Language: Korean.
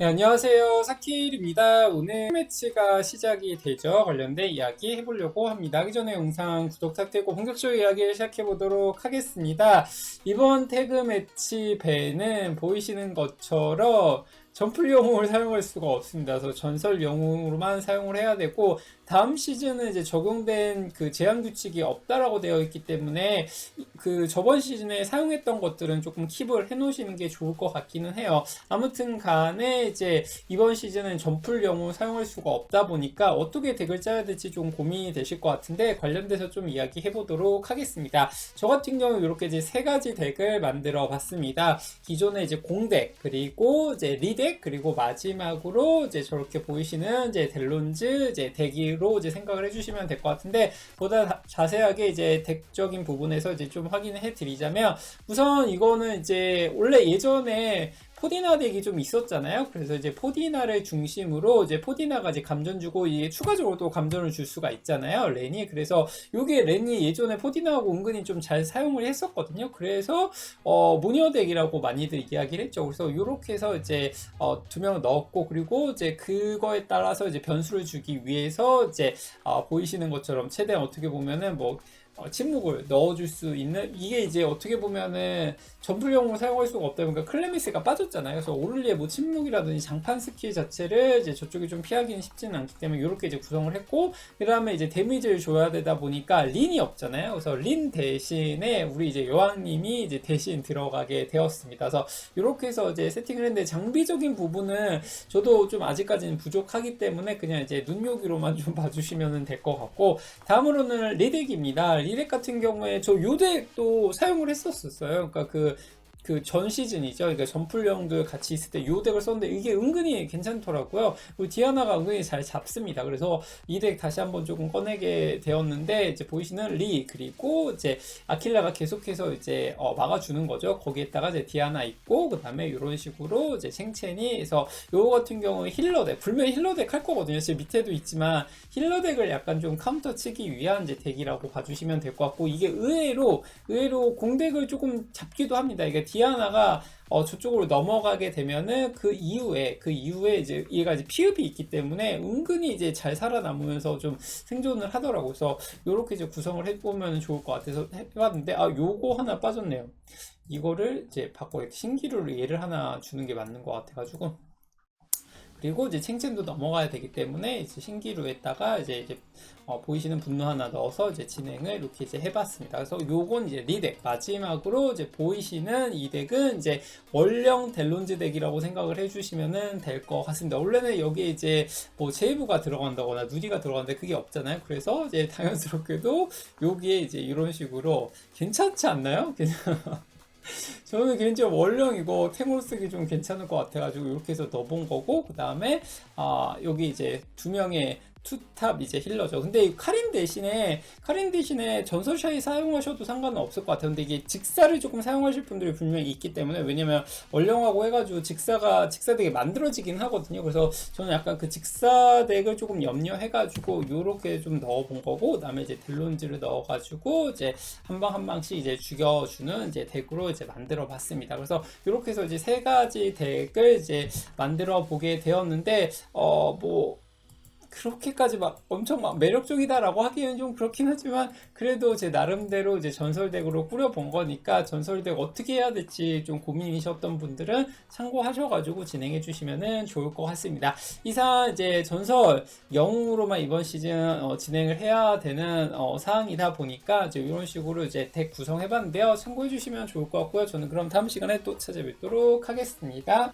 네, 안녕하세요. 사키일입니다. 오늘 매치가 시작이 되죠. 관련된 이야기 해보려고 합니다. 하기 전에 영상 구독 부탁드리고 본격적으로 이야기를 시작해보도록 하겠습니다. 이번 태그 매치 배는 보이시는 것처럼 점플 영웅을 사용할 수가 없습니다. 그래서 전설 영웅으로만 사용을 해야 되고 다음 시즌은 이제 적용된 그 제한 규칙이 없다라고 되어 있기 때문에 그 저번 시즌에 사용했던 것들은 조금 킵을 해 놓으시는 게 좋을 것 같기는 해요. 아무튼 간에 이제 이번 시즌은 점플 영웅을 사용할 수가 없다 보니까 어떻게 덱을 짜야 될지 좀 고민이 되실 것 같은데 관련돼서 좀 이야기 해 보도록 하겠습니다. 저 같은 경우 이렇게 이제 세 가지 덱을 만들어 봤습니다. 기존에 이제 공덱 그리고 이제 리덱 그리고 마지막으로 이제 저렇게 보이시는 이제 델론즈 이제 덱으로 이제 생각을 해주시면 될 것 같은데 보다 다- 자세하게 이제 덱적인 부분에서 이제 좀 확인해 드리자면 우선 이거는 이제 원래 예전에 포디나 덱이 좀 있었잖아요. 그래서 이제 포디나를 중심으로 이제 포디나가 이제 감전 주고 이게 추가적으로 또 감전을 줄 수가 있잖아요. 렌이. 그래서 요게 렌이 예전에 포디나하고 은근히 좀 잘 사용을 했었거든요. 그래서 어 모니어 덱이라고 많이들 이야기를 했죠. 그래서 요렇게 해서 이제 어, 두 명을 넣었고 그리고 이제 그거에 따라서 이제 변수를 주기 위해서 이제 어, 보이시는 것처럼 최대한 어떻게 보면은 뭐 어, 침묵을 넣어줄 수 있는 이게 이제 어떻게 보면은 전풀용으로 사용할 수가 없다 보니까 클레미스가 빠졌잖아요. 그래서 오를리의 뭐 침묵이라든지 장판 스킬 자체를 이제 저쪽이 좀 피하기는 쉽지는 않기 때문에 이렇게 이제 구성을 했고 그 다음에 이제 데미지를 줘야 되다 보니까 린이 없잖아요. 그래서 린 대신에 우리 이제 여왕님이 이제 대신 들어가게 되었습니다. 그래서 이렇게 해서 이제 세팅을 했는데 장비적인 부분은 저도 좀 아직까지는 부족하기 때문에 그냥 이제 눈요기로만 좀 봐주시면 될 것 같고 다음으로는 리덱입니다. 리덱 같은 경우에 저 요덱도 사용을 했었어요. 그러니까 그 그 전 시즌이죠. 그러니까 전풀령들 같이 있을 때 요 덱을 썼는데 이게 은근히 괜찮더라고요. 그리고 디아나가 은근히 잘 잡습니다. 그래서 이 덱 다시 한번 조금 꺼내게 되었는데 이제 보이시는 리 그리고 이제 아킬라가 계속해서 이제 어, 막아주는 거죠. 거기에다가 이제 디아나 있고 그 다음에 이런 식으로 이제 챙첸이 해서 요거 같은 경우에 힐러 덱 불면 힐러 덱 할 거거든요. 지금 밑에도 있지만 힐러 덱을 약간 좀 카운터 치기 위한 이제 덱이라고 봐주시면 될 것 같고 이게 의외로 의외로 공덱을 조금 잡기도 합니다. 이게 디아나가 어, 저쪽으로 넘어가게 되면은 그 이후에 그 이후에 이제 얘가 이제 피읍이 있기 때문에 은근히 이제 잘 살아남으면서 좀 생존을 하더라고. 그래서 요렇게 이제 구성을 해보면 좋을 것 같아서 해봤는데 아 요거 하나 빠졌네요. 이거를 이제 바꿔 신기루를 얘를 하나 주는 게 맞는 것 같아가지고 그리고 이제 챙첸도 넘어가야 되기 때문에 이제 신기루에다가 이제 이제 어, 보이시는 분노 하나 넣어서 이제 진행을 이렇게 이제 해봤습니다. 그래서 요건 이제 리덱 마지막으로 이제 보이시는 이 덱은 이제 원령 델론즈 덱이라고 생각을 해주시면은 될 것 같습니다. 원래는 여기에 이제 뭐 제이브가 들어간다거나 누디가 들어가는데 그게 없잖아요. 그래서 이제 당연스럽게도 여기에 이제 이런 식으로 괜찮지 않나요? 저는 개인적으로 원령 이거 템으로 쓰기 좀 괜찮을 것 같아가지고 이렇게 해서 넣어본 거고 그 다음에 아 여기 이제 두 명의 투탑 이제 힐러죠. 근데 이 카린 대신에 카린 대신에 전설샤이 사용하셔도 상관은 없을 것 같아요. 근데 이게 직사를 조금 사용하실 분들이 분명히 있기 때문에 왜냐면 원령하고 해가지고 직사가 직사 덱이 만들어지긴 하거든요. 그래서 저는 약간 그 직사 덱을 조금 염려해가지고 요렇게 좀 넣어본 거고 그다음에 이제 델론즈를 넣어가지고 이제 한 방 한 방씩 이제 죽여주는 이제 덱으로 이제 만들어 봤습니다. 그래서 이렇게 해서 이제 세 가지 덱을 이제 만들어 보게 되었는데 어뭐 그렇게까지 막 엄청 막 매력적이다라고 하기에는 좀 그렇긴 하지만 그래도 제 나름대로 이제 전설덱으로 꾸려본 거니까 전설덱 어떻게 해야 될지 좀 고민이셨던 분들은 참고하셔가지고 진행해 주시면은 좋을 것 같습니다. 이상 이제 전설 영웅으로만 이번 시즌 어, 진행을 해야 되는 어, 사항이다 보니까 이제 이런 식으로 이제 덱 구성해봤는데요. 참고해 주시면 좋을 것 같고요. 저는 그럼 다음 시간에 또 찾아뵙도록 하겠습니다.